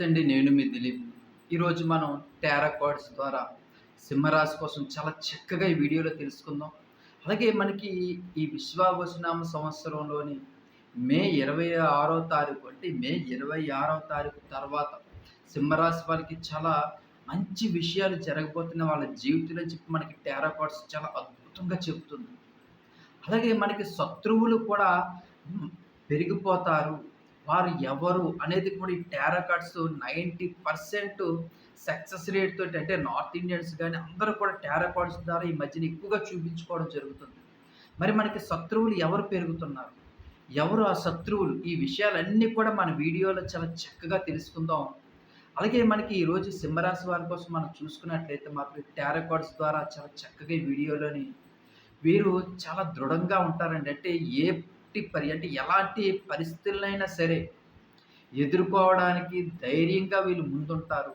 నమస్తే అండి నేను మీ దిలీప్. ఈరోజు మనం టేరాకార్డ్స్ ద్వారా సింహరాశి కోసం చాలా చక్కగా ఈ వీడియోలో తెలుసుకుందాం. అలాగే మనకి ఈ విశ్వావసునామ సంవత్సరంలోని మే ఇరవై ఆరో తారీఖు అంటే మే ఇరవై ఆరో తారీఖు తర్వాత సింహరాశి వాళ్ళకి చాలా మంచి విషయాలు జరగబోతున్న వాళ్ళ జీవితంలో చెప్పి మనకి టేరాకార్డ్స్ చాలా అద్భుతంగా చెబుతుంది. అలాగే మనకి శత్రువులు కూడా పెరిగిపోతారు. వారు ఎవరు అనేది కూడా ఈ tarot cards ninety percent success rate తోటి అంటే నార్త్ ఇండియన్స్ కానీ అందరూ కూడా టారా కార్డ్స్ ద్వారా ఈ మధ్యన ఎక్కువగా చూపించుకోవడం జరుగుతుంది. మరి మనకి శత్రువులు ఎవరు పెరుగుతున్నారు? ఎవరు ఆ శత్రువులు? ఈ విషయాలన్నీ కూడా మన వీడియోలో చాలా చక్కగా తెలుసుకుందాం. అలాగే మనకి ఈరోజు సింహరాశి వారి కోసం మనం చూసుకున్నట్లయితే మాకు టారో కార్డ్స్ ద్వారా చాలా చక్కగా వీడియోలోని వీరు చాలా దృఢంగా ఉంటారండి. అంటే ఏ పరి అంటే ఎలాంటి పరిస్థితులైనా సరే ఎదుర్కోవడానికి ధైర్యంగా వీళ్ళు ముందుంటారు.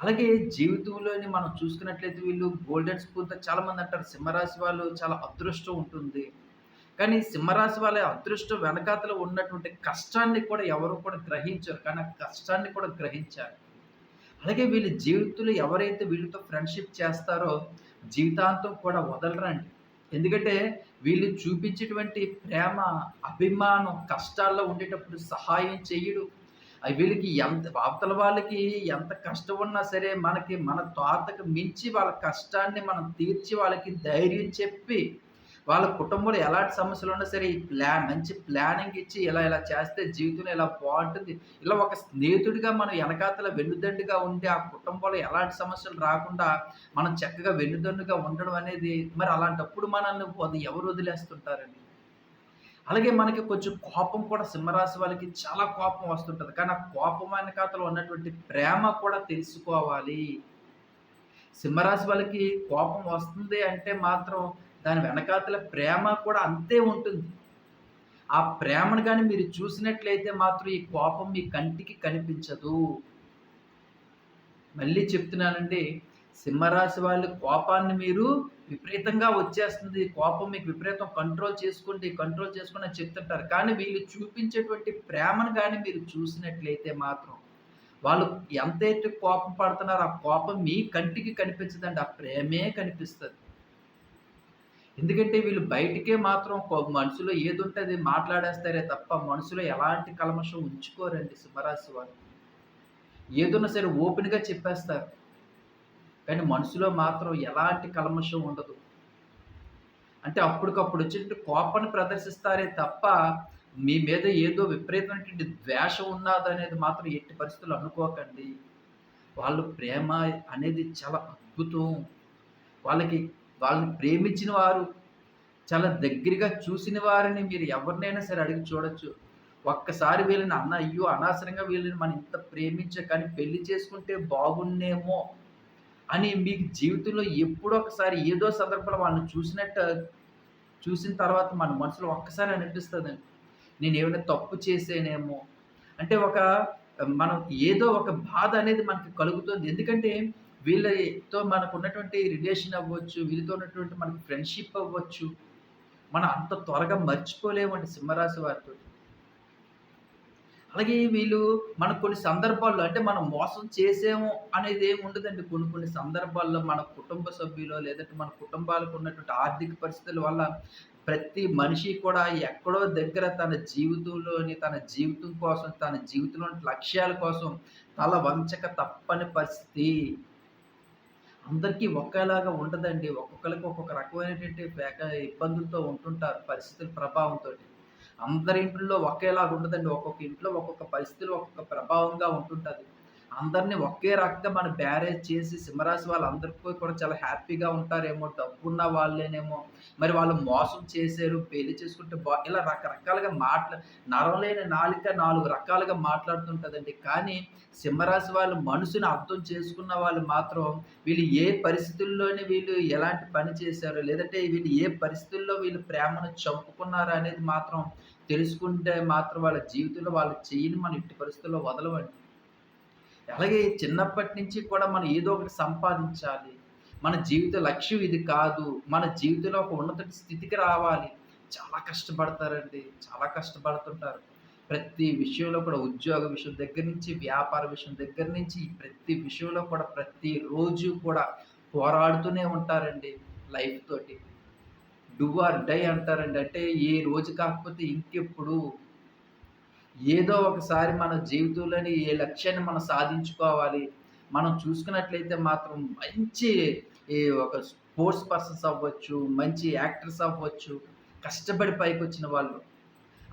అలాగే జీవితంలోని మనం చూసుకున్నట్లయితే వీళ్ళు గోల్డెన్ స్పూన్తో చాలామంది అంటారు సింహరాశి వాళ్ళు చాలా అదృష్టం ఉంటుంది. కానీ సింహరాశి వాళ్ళ అదృష్టం వెనకాతలో ఉన్నటువంటి కష్టాన్ని కూడా ఎవరు కూడా గ్రహించరు. కానీ ఆ కష్టాన్ని కూడా గ్రహించారు అలాగే వీళ్ళ జీవితంలో ఎవరైతే వీళ్ళతో ఫ్రెండ్షిప్ చేస్తారో జీవితాంతం కూడా వదలరండి. ఎందుకంటే వీళ్ళు చూపించేటువంటి ప్రేమ అభిమానం కష్టాల్లో ఉండేటప్పుడు సహాయం చేయడు. వీళ్ళకి ఎంత అవతల వాళ్ళకి ఎంత కష్టం ఉన్నా సరే మనకి మన తాతకు మించి వాళ్ళ కష్టాన్ని మనం తీర్చి వాళ్ళకి ధైర్యం చెప్పి వాళ్ళ కుటుంబంలో ఎలాంటి సమస్యలు ఉన్నా సరే ఈ ప్లాన్ మంచి ప్లానింగ్ ఇచ్చి ఇలా ఇలా చేస్తే జీవితంలో ఇలా బాగుంటుంది. ఇలా ఒక స్నేహితుడిగా మనం వెనకాతల వెన్నుదండుగా ఉండి ఆ కుటుంబంలో ఎలాంటి సమస్యలు రాకుండా మనం చక్కగా వెన్నుదండుగా ఉండడం అనేది మరి అలాంటప్పుడు మనల్ని అది ఎవరు వదిలేస్తుంటారండి? అలాగే మనకి కొంచెం కోపం కూడా సింహరాశి వాళ్ళకి చాలా కోపం వస్తుంటుంది. కానీ ఆ కోపం వెనకాతలో ఉన్నటువంటి ప్రేమ కూడా తెలుసుకోవాలి. సింహరాశి వాళ్ళకి కోపం వస్తుంది అంటే మాత్రం దాని వెనకాతల ప్రేమ కూడా అంతే ఉంటుంది. ఆ ప్రేమను కానీ మీరు చూసినట్లయితే మాత్రం ఈ కోపం మీ కంటికి కనిపించదు. మళ్ళీ చెప్తున్నానండి సింహరాశి వాళ్ళ కోపాన్ని మీరు విపరీతంగా వచ్చేస్తుంది. కోపం మీకు విపరీతం కంట్రోల్ చేసుకోండి కంట్రోల్ చేసుకోండి అని చెప్తుంటారు. కానీ వీళ్ళు చూపించేటువంటి ప్రేమను కానీ మీరు చూసినట్లయితే మాత్రం వాళ్ళు ఎంతైతే కోపం పడుతున్నారో ఆ కోపం మీ కంటికి కనిపించదండి. ఆ ప్రేమే కనిపిస్తుంది. ఎందుకంటే వీళ్ళు బయటికే మాత్రం మనసులో ఏది ఉంటే అది మాట్లాడేస్తారే తప్ప మనసులో ఎలాంటి కల్మషం ఉంచుకోరండి సింహరాశి వాళ్ళు ఏదున్నా సరే ఓపెన్గా చెప్పేస్తారు. కానీ మనసులో మాత్రం ఎలాంటి కల్మషం ఉండదు. అంటే అప్పటికప్పుడు వచ్చేటువంటి కోపాన్ని ప్రదర్శిస్తారే తప్ప మీ మీద ఏదో విపరీతమైనటువంటి ద్వేషం ఉన్నది అనేది మాత్రం ఎట్టి పరిస్థితులు అనుకోకండి. వాళ్ళు ప్రేమ అనేది చాలా అద్భుతం. వాళ్ళకి వాళ్ళని ప్రేమించిన వారు చాలా దగ్గరగా చూసిన వారిని మీరు ఎవరినైనా సరే అడిగి చూడొచ్చు. ఒక్కసారి వీళ్ళని అన్న అయ్యో అనవసరంగా వీళ్ళని మనం ఇంత ప్రేమించే కానీ పెళ్ళి చేసుకుంటే బాగున్నేమో అని మీకు జీవితంలో ఎప్పుడో ఒకసారి ఏదో సందర్భంలో వాళ్ళని చూసినట్టు చూసిన తర్వాత మన మనసులో ఒక్కసారి అనిపిస్తుంది నేను ఏమైనా తప్పు చేసేనేమో అంటే ఒక మనం ఏదో ఒక బాధ అనేది మనకి కలుగుతుంది. ఎందుకంటే వీళ్ళతో మనకు ఉన్నటువంటి రిలేషన్ అవ్వచ్చు వీళ్ళతో ఉన్నటువంటి మనకి ఫ్రెండ్షిప్ అవ్వచ్చు. మనం అంత త్వరగా మర్చిపోలేమండి సింహరాశి వారితో. అలాగే వీళ్ళు మన కొన్ని సందర్భాల్లో అంటే మనం మోసం చేసేము అనేది ఏమి ఉండదండి. కొన్ని కొన్ని సందర్భాల్లో మన కుటుంబ సభ్యులు లేదంటే మన కుటుంబాలకు ఉన్నటువంటి ఆర్థిక పరిస్థితుల వల్ల ప్రతి మనిషి కూడా ఎక్కడో దగ్గర తన జీవితంలోని తన జీవితం కోసం తన జీవితంలోని లక్ష్యాల కోసం తల వంచక తప్పని పరిస్థితి. అందరికీ ఒకేలాగా ఉండదండి. ఒక్కొక్కరికి ఒక్కొక్క రకమైనటువంటి వేక ఇబ్బందులతో ఉంటుంటారు పరిస్థితుల ప్రభావంతో అందరి ఇంట్లో ఒకేలాగా ఉండదండి. ఒక్కొక్క ఇంట్లో ఒక్కొక్క పరిస్థితులు ఒక్కొక్క ప్రభావంగా ఉంటుంటుంది. అందరినీ ఒకే రకంగా మనం బ్యారేజ్ చేసి సింహరాశి వాళ్ళందరికీ కూడా చాలా హ్యాపీగా ఉంటారేమో డబ్బున్న వాళ్ళేనేమో మరి వాళ్ళు మోసం చేశారు పెళ్ళి చేసుకుంటే బా ఇలా రకరకాలుగా మాట్లా నరవలేని నాలుక నాలుగు రకాలుగా మాట్లాడుతుంటుందండి. కానీ సింహరాశి వాళ్ళు మనసుని అర్థం చేసుకున్న వాళ్ళు మాత్రం వీళ్ళు ఏ పరిస్థితుల్లోనే వీళ్ళు ఎలాంటి పని చేశారు లేదంటే వీళ్ళు ఏ పరిస్థితుల్లో వీళ్ళు ప్రేమను చంపుకున్నారు అనేది మాత్రం తెలుసుకుంటే మాత్రం వాళ్ళ జీవితంలో వాళ్ళు చేయని మన ఇట్టి పరిస్థితుల్లో వదలవండి అలాగే చిన్నప్పటి నుంచి కూడా మనం ఏదో ఒకటి సంపాదించాలి. మన జీవిత లక్ష్యం ఇది కాదు. మన జీవితంలో ఒక ఉన్నత స్థితికి రావాలి. చాలా కష్టపడతారండి. చాలా కష్టపడుతుంటారు. ప్రతి విషయంలో కూడా ఉద్యోగ విషయం దగ్గర నుంచి వ్యాపార విషయం దగ్గర నుంచి ప్రతి విషయంలో కూడా ప్రతిరోజు కూడా పోరాడుతూనే ఉంటారండి లైఫ్ తోటి. డూ ఆర్ డై అంటారండి. అంటే ఏ రోజు కాకపోతే ఇంకెప్పుడు ఏదో ఒకసారి మన జీవితంలోని ఏ లక్ష్యాన్ని మనం సాధించుకోవాలి. మనం చూసుకున్నట్లయితే మాత్రం మంచి ఈ ఒక స్పోర్ట్స్ పర్సన్స్ అవ్వచ్చు మంచి యాక్టర్స్ అవ్వచ్చు కష్టపడి పైకి వచ్చిన వాళ్ళు.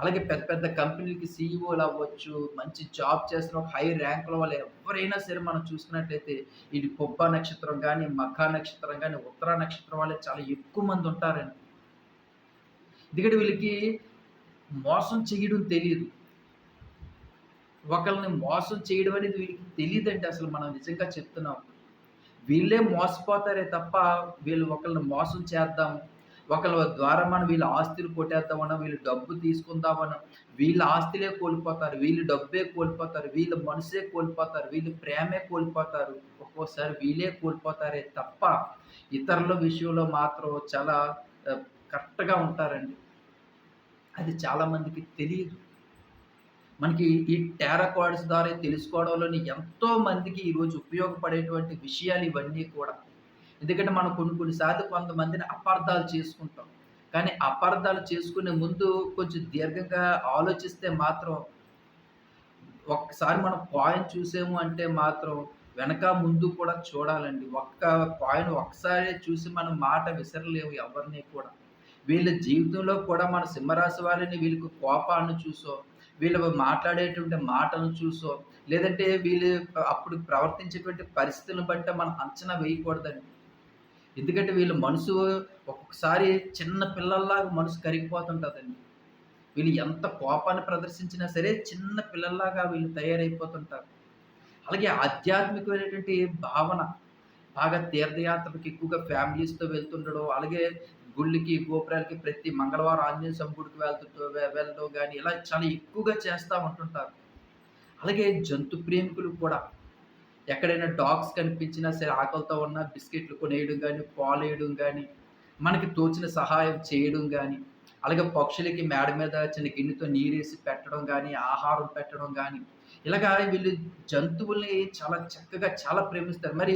అలాగే పెద్ద పెద్ద కంపెనీలకి సీఈఓలు అవ్వచ్చు మంచి జాబ్ చేస్తున్న ఒక హై ర్యాంకుల వాళ్ళు ఎవరైనా సరే మనం చూసుకున్నట్లయితే ఇది పొబ్బ నక్షత్రం కానీ మఖా నక్షత్రం కానీ ఉత్తర నక్షత్రం వాళ్ళే చాలా ఎక్కువ మంది ఉంటారండి. ఎందుకంటే వీళ్ళకి మోసం చేయడం తెలియదు ఒకళ్ళని మోసం చేయడం అనేది వీళ్ళకి తెలియదండి అసలు మనం నిజంగా చెప్తున్నాం. వీళ్ళే మోసపోతారే తప్ప వీళ్ళు ఒకళ్ళని మోసం చేద్దాం. ఒకళ్ళ ద్వారా మనం వీళ్ళ ఆస్తులు కొట్టేద్దామన్నా వీళ్ళు డబ్బు తీసుకుందామన్నా వీళ్ళ ఆస్తులే కోల్పోతారు వీళ్ళు డబ్బే కోల్పోతారు వీళ్ళ మనసే కోల్పోతారు వీళ్ళు ప్రేమే కోల్పోతారు. ఒక్కోసారి వీళ్ళే కోల్పోతారే తప్ప ఇతరుల విషయంలో మాత్రం చాలా కరెక్ట్గా ఉంటారండి. అది చాలామందికి తెలియదు. మనకి ఈ టారో కార్డ్స్ ద్వారా తెలుసుకోవడంలోని ఎంతో మందికి ఈరోజు ఉపయోగపడేటువంటి విషయాలు ఇవన్నీ కూడా. ఎందుకంటే మనం కొన్ని కొన్నిసార్లు కొంతమందిని అపార్థాలు చేసుకుంటాం. కానీ అపార్థాలు చేసుకునే ముందు కొంచెం దీర్ఘంగా ఆలోచిస్తే మాత్రం ఒక్కసారి మనం కాయిన్ చూసాము అంటే మాత్రం వెనక ముందు కూడా చూడాలండి. ఒక్క కాయిన్ ఒక్కసారి చూసి మనం మాట విసరలేము ఎవరిని కూడా. వీళ్ళ జీవితంలో కూడా మన సింహరాశి వారిని వీళ్ళకి కోపాన్ని చూసో వీళ్ళు మాట్లాడేటువంటి మాటలు చూసో లేదంటే వీళ్ళు అప్పుడు ప్రవర్తించేటువంటి పరిస్థితులను బట్టి మనం అంచనా వేయకూడదండి. ఎందుకంటే వీళ్ళ మనసు ఒక్కొక్కసారి చిన్న పిల్లల్లాగా మనసు కరిగిపోతుంటుందండి. వీళ్ళు ఎంత కోపాన్ని ప్రదర్శించినా సరే చిన్న పిల్లల్లాగా వీళ్ళు తయారైపోతుంటారు. అలాగే ఆధ్యాత్మికమైనటువంటి భావన బాగా తీర్థయాత్రలకు ఎక్కువగా ఫ్యామిలీస్తో వెళ్తుండడం అలాగే గుళ్ళకి గోపురాలకి ప్రతి మంగళవారం ఆంజనేయ స్వామి గుడికి వెళ్తూ వెళ్ళడం కానీ ఇలా చాలా ఎక్కువగా చేస్తూ ఉంటుంటారు. అలాగే జంతు ప్రేమికులు కూడా ఎక్కడైనా డాగ్స్ కనిపించినా సరే ఆకలితో ఉన్న బిస్కెట్లు కొనేయడం కానీ పాలు వేయడం కానీ మనకి తోచిన సహాయం చేయడం కానీ అలాగే పక్షులకి మేడ మీద చిన్న గిన్నెతో నీరేసి పెట్టడం కానీ ఆహారం పెట్టడం కానీ ఇలాగా వీళ్ళు జంతువుల్ని చాలా చక్కగా చాలా ప్రేమిస్తారు. మరి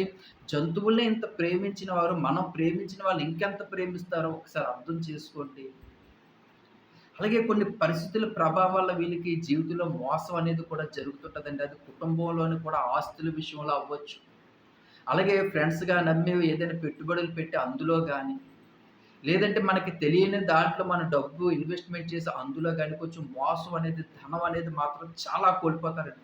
జంతువుల్ని ఇంత ప్రేమించిన వారు మనం ప్రేమించిన వాళ్ళు ఇంకెంత ప్రేమిస్తారో ఒకసారి అర్థం చేసుకోండి. అలాగే కొన్ని పరిస్థితుల ప్రభావం వల్ల వీళ్ళకి జీవితంలో మోసం అనేది కూడా జరుగుతుంటుందండి. అది కుటుంబంలోని కూడా ఆస్తుల విషయంలో అవ్వచ్చు. అలాగే ఫ్రెండ్స్గా నమ్మి ఏదైనా పెట్టుబడులు పెట్టి అందులో కానీ లేదంటే మనకి తెలియని దాంట్లో మన డబ్బు ఇన్వెస్ట్మెంట్ చేసి అందులో కానీ కొంచెం మోసం అనేది ధనం అనేది మాత్రం చాలా కోల్పోతారండి.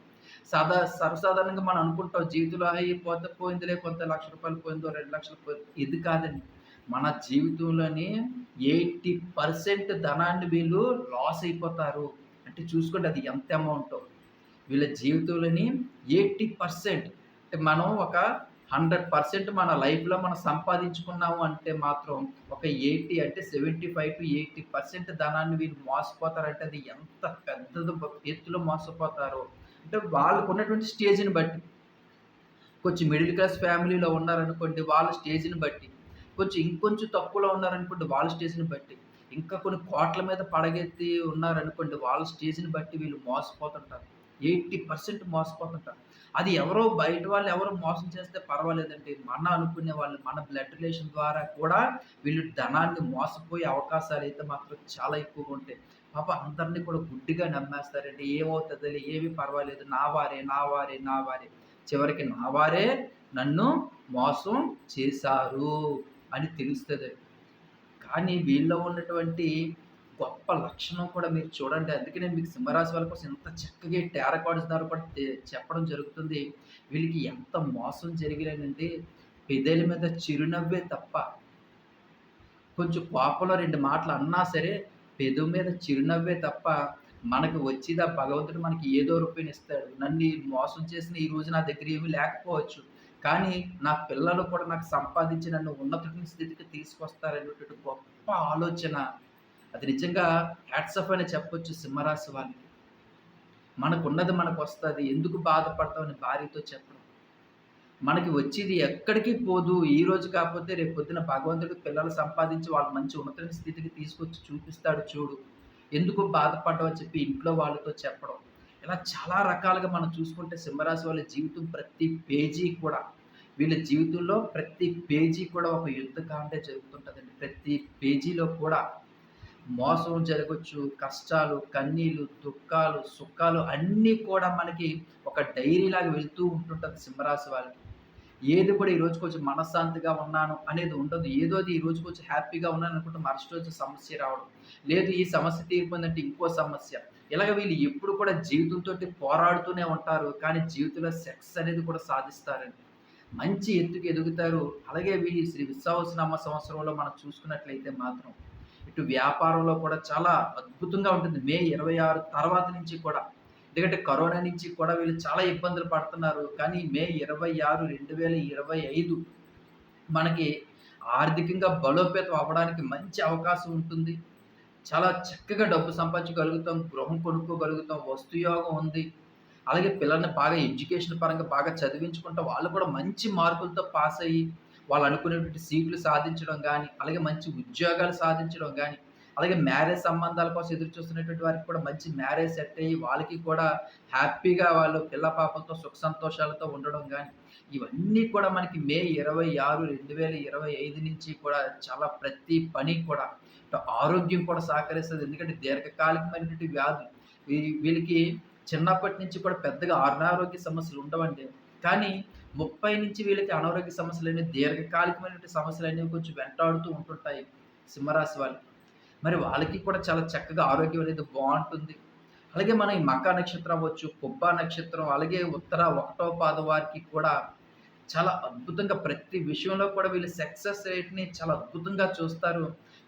సాదా సర్వసాధారణంగా మనం అనుకుంటాం జీవితంలో అయిపోతే పోయిందిలే కొంత లక్ష రూపాయలు పోయిందో రెండు లక్షలు పోయింది. ఇది కాదండి. మన జీవితంలోని ఎయిటీ పర్సెంట్ ధనాన్ని వీళ్ళు లాస్ అయిపోతారు. అంటే చూసుకోండి అది ఎంత అమౌంట్. వీళ్ళ జీవితంలోని ఎయిటీ పర్సెంట్ అంటే మనం ఒక హండ్రెడ్ పర్సెంట్ మన లైఫ్లో మనం సంపాదించుకున్నాము అంటే మాత్రం ఒక ఎయిటీ అంటే seventy five to eighty percent ధనాన్ని వీళ్ళు మోసపోతారంటే అది ఎంత పెద్దదో ఎత్తులో మోసపోతారో. అంటే వాళ్ళకు ఉన్నటువంటి స్టేజ్ని బట్టి. కొంచెం మిడిల్ క్లాస్ ఫ్యామిలీలో ఉన్నారనుకోండి వాళ్ళ స్టేజ్ని బట్టి. కొంచెం ఇంకొంచెం తక్కువలో ఉన్నారనుకోండి వాళ్ళ స్టేజ్ని బట్టి. ఇంకా కొన్ని కోట్ల మీద పడగెత్తి ఉన్నారనుకోండి వాళ్ళ స్టేజ్ని బట్టి వీళ్ళు మోసపోతుంటారు. Eighty percent మోసపోతుంటారు. అది ఎవరో బయట వాళ్ళు ఎవరో మోసం చేస్తే పర్వాలేదండి మన అనుకునే వాళ్ళు మన బ్లడ్ రిలేషన్ ద్వారా కూడా వీళ్ళు ధనాన్ని మోసపోయే అవకాశాలు అయితే మాత్రం చాలా ఎక్కువగా ఉంటాయి. పాప అందరినీ కూడా గుడ్డిగా నమ్మేస్తారండి. ఏమవుతుంది ఏమీ పర్వాలేదు. నా వారే నా వారే నా వారే. చివరికి నా వారే నన్ను మోసం చేశారు అని తెలుస్తుంది. కానీ వీళ్ళలో ఉన్నటువంటి గొప్ప లక్షణం కూడా మీరు చూడండి. అందుకే నేను మీకు సింహరాశి వాళ్ళ కోసం ఎంత చక్కగా ఈ కార్డ్స్ ద్వారా కూడా చెప్పడం జరుగుతుంది. వీళ్ళకి ఎంత మోసం జరిగినండి పెదేళ్ళ మీద చిరునవ్వే తప్ప కొంచెం కోపంలో రెండు మాటలు అన్నా సరే పెదవు మీద చిరునవ్వే తప్ప మనకు వచ్చిదా భగవంతుడు మనకి ఏదో రూపాయలు ఇస్తాడు. నన్ను మోసం చేసిన ఈ రోజు నా దగ్గర ఏమీ లేకపోవచ్చు. కానీ నా పిల్లలు కూడా నాకు సంపాదించి నన్ను ఉన్నత స్థితికి తీసుకొస్తారనేటువంటి గొప్ప ఆలోచన అది నిజంగా హ్యాట్స్ ఆఫ్ అని చెప్పొచ్చు సింహరాశి వాళ్ళకి మనకున్నది మనకు వస్తుంది ఎందుకు బాధపడతామని భార్యతో చెప్పడం. మనకి వచ్చేది ఎక్కడికి పోదు ఈ రోజు కాకపోతే రేపు పొద్దున భగవంతుడు పిల్లలు సంపాదించి వాళ్ళు మంచి ఉన్నతమైన స్థితికి తీసుకొచ్చి చూపిస్తాడు చూడు. ఎందుకు బాధపడ్డావు చెప్పి ఇంట్లో వాళ్ళతో చెప్పడం. ఇలా చాలా రకాలుగా మనం చూసుకుంటే సింహరాశి వాళ్ళ జీవితం ప్రతి పేజీ కూడా వీళ్ళ జీవితంలో ప్రతి పేజీ కూడా ఒక యుద్ధకాండే జరుగుతుంటుందండి. ప్రతి పేజీలో కూడా మోసం జరగచ్చు కష్టాలు కన్నీళ్ళు దుఃఖాలు సుఖాలు అన్నీ కూడా మనకి ఒక డైరీ లాగా వెళ్తూ ఉంటుంటుంది సింహరాశి వాళ్ళకి. ఏది కూడా ఈ రోజు కొంచెం మనశ్శాంతిగా ఉన్నాను అనేది ఉండదు. ఏదో అది ఈ రోజుకి కొంచెం హ్యాపీగా ఉన్నాను అనుకుంటే మరుసటి రోజు సమస్య రావడం. లేదు ఈ సమస్య తీరిపోయిందంటే ఇంకో సమస్య. ఇలాగ వీళ్ళు ఎప్పుడు కూడా జీవితంతో పోరాడుతూనే ఉంటారు. కానీ జీవితంలో సెక్స్ అనేది కూడా సాధిస్తారండి. మంచి ఎత్తుకు ఎదుగుతారు. అలాగే వీళ్ళు శ్రీ విశ్వాసనామ సంవత్సరంలో మనం చూసుకున్నట్లయితే మాత్రం ఇటు వ్యాపారంలో కూడా చాలా అద్భుతంగా ఉంటుంది. మే ఇరవై ఆరు తర్వాత నుంచి కూడా. ఎందుకంటే కరోనా నుంచి కూడా వీళ్ళు చాలా ఇబ్బందులు పడుతున్నారు. కానీ మే ఇరవై ఆరు రెండు వేల ఇరవై ఐదు మనకి ఆర్థికంగా బలోపేతం అవ్వడానికి మంచి అవకాశం ఉంటుంది. చాలా చక్కగా డబ్బు సంపాదించగలుగుతాం. గృహం కొనుక్కోగలుగుతాం. వస్తుయోగం ఉంది. అలాగే పిల్లల్ని బాగా ఎడ్యుకేషన్ పరంగా బాగా చదివించుకుంటాం వాళ్ళు కూడా మంచి మార్కులతో పాస్ అయ్యి వాళ్ళు అనుకునేటువంటి సీట్లు సాధించడం కానీ అలాగే మంచి ఉద్యోగాలు సాధించడం కానీ అలాగే మ్యారేజ్ సంబంధాల కోసం ఎదురు చూస్తున్నటువంటి వారికి కూడా మంచి మ్యారేజ్ సెట్ అయ్యి వాళ్ళకి కూడా హ్యాపీగా వాళ్ళు పిల్ల పాపంతో సుఖ సంతోషాలతో ఉండడం కానీ ఇవన్నీ కూడా మనకి మే ఇరవై ఆరు రెండు వేల ఇరవై ఐదు నుంచి కూడా చాలా ప్రతి పని కూడా ఆరోగ్యం కూడా సహకరిస్తుంది. ఎందుకంటే దీర్ఘకాలికమైనటువంటి వ్యాధులు వీళ్ళకి చిన్నప్పటి నుంచి కూడా పెద్దగా అనారోగ్య సమస్యలు ఉండవండి. కానీ ముప్పై నుంచి వీళ్ళకి అనారోగ్య సమస్యలు అనేవి దీర్ఘకాలికమైనటువంటి సమస్యలు అనేవి కొంచెం వెంటాడుతూ ఉంటుంటాయి సింహరాశి వాళ్ళు. మరి వాళ్ళకి కూడా చాలా చక్కగా ఆరోగ్యం అనేది బాగుంటుంది. అలాగే మన ఈ మకా నక్షత్రం అవ్వచ్చు కుబ్బ నక్షత్రం అలాగే ఉత్తర ఒకటో పాద వారికి కూడా చాలా అద్భుతంగా ప్రతి విషయంలో కూడా వీళ్ళు సక్సెస్ రేట్ని చాలా అద్భుతంగా చూస్తారు.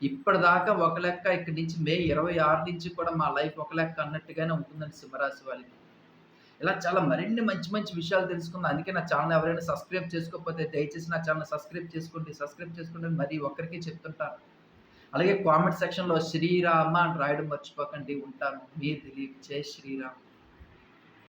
ఇప్పటిదాకా ఒక లెక్క ఇక్కడి నుంచి మే ఇరవై ఆరు నుంచి కూడా మా లైఫ్ ఒక లెక్క అన్నట్టుగానే ఉంటుందండి సింహరాశి వాళ్ళకి. ఇలా చాలా మరిన్ని మంచి మంచి విషయాలు తెలుసుకుందాం. అందుకే నా ఛానల్ ఎవరైనా సబ్స్క్రైబ్ చేసుకోకపోతే దయచేసి నా ఛానల్ సబ్స్క్రైబ్ చేసుకోండి సబ్స్క్రైబ్ చేసుకుంటే మరి ఒక్కరికి చెప్తుంటాను అలాగే కామెంట్ సెక్షన్లో శ్రీరామ అని రాయడం మర్చిపోకండి ఉంటాను. మీ దిలీప్. జై శ్రీరామ్.